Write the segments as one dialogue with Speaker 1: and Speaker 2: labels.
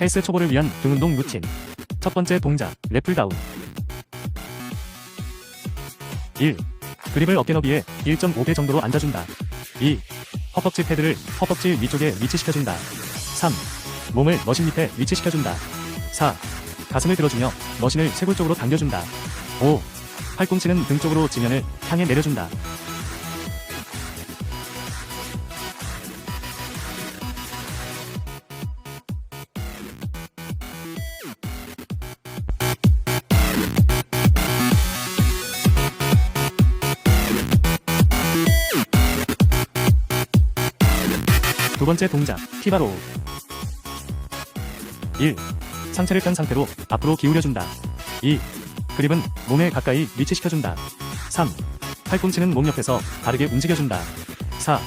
Speaker 1: 헬스 초보를 위한 등 운동 루틴. 첫 번째 동작, 랩풀다운. 1. 그립을 어깨 너비에 1.5배 정도로 앉아준다. 2. 허벅지 패드를 허벅지 위쪽에 위치시켜준다. 3. 몸을 머신 밑에 위치시켜준다. 4. 가슴을 들어주며 머신을 쇄골 쪽으로 당겨준다. 5. 팔꿈치는 등 쪽으로 지면을 향해 내려준다. 두 번째 동작, 피바로. 1. 상체를 깐 상태로 앞으로 기울여준다. 2. 그립은 몸에 가까이 위치시켜준다. 3. 팔꿈치는 몸 옆에서 바르게 움직여준다. 4.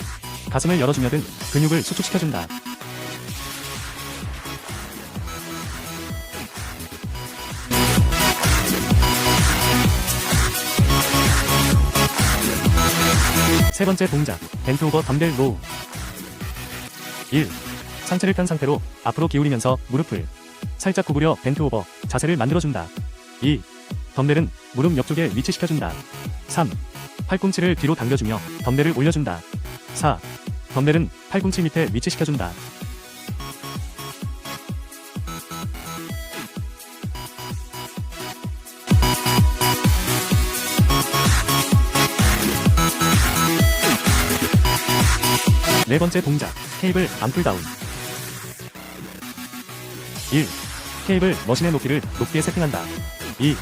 Speaker 1: 가슴을 열어주며 등 근육을 수축시켜준다. 세 번째 동작, 벤트 오버 덤벨 로우. 1. 상체를 편 상태로 앞으로 기울이면서 무릎을 살짝 구부려 벤트 오버 자세를 만들어준다. 2. 덤벨은 무릎 옆쪽에 위치시켜준다. 3. 팔꿈치를 뒤로 당겨주며 덤벨을 올려준다. 4. 덤벨은 팔꿈치 밑에 위치시켜준다. 네 번째 동작, 케이블 암풀 다운. 1. 케이블 머신의 높이를 높게 세팅한다. 2.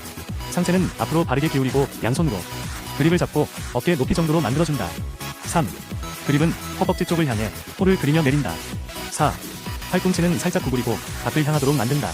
Speaker 1: 상체는 앞으로 바르게 기울이고 양손으로 그립을 잡고 어깨 높이 정도로 만들어준다. 3. 그립은 허벅지 쪽을 향해 홀을 그리며 내린다. 4. 팔꿈치는 살짝 구부리고 앞을 향하도록 만든다.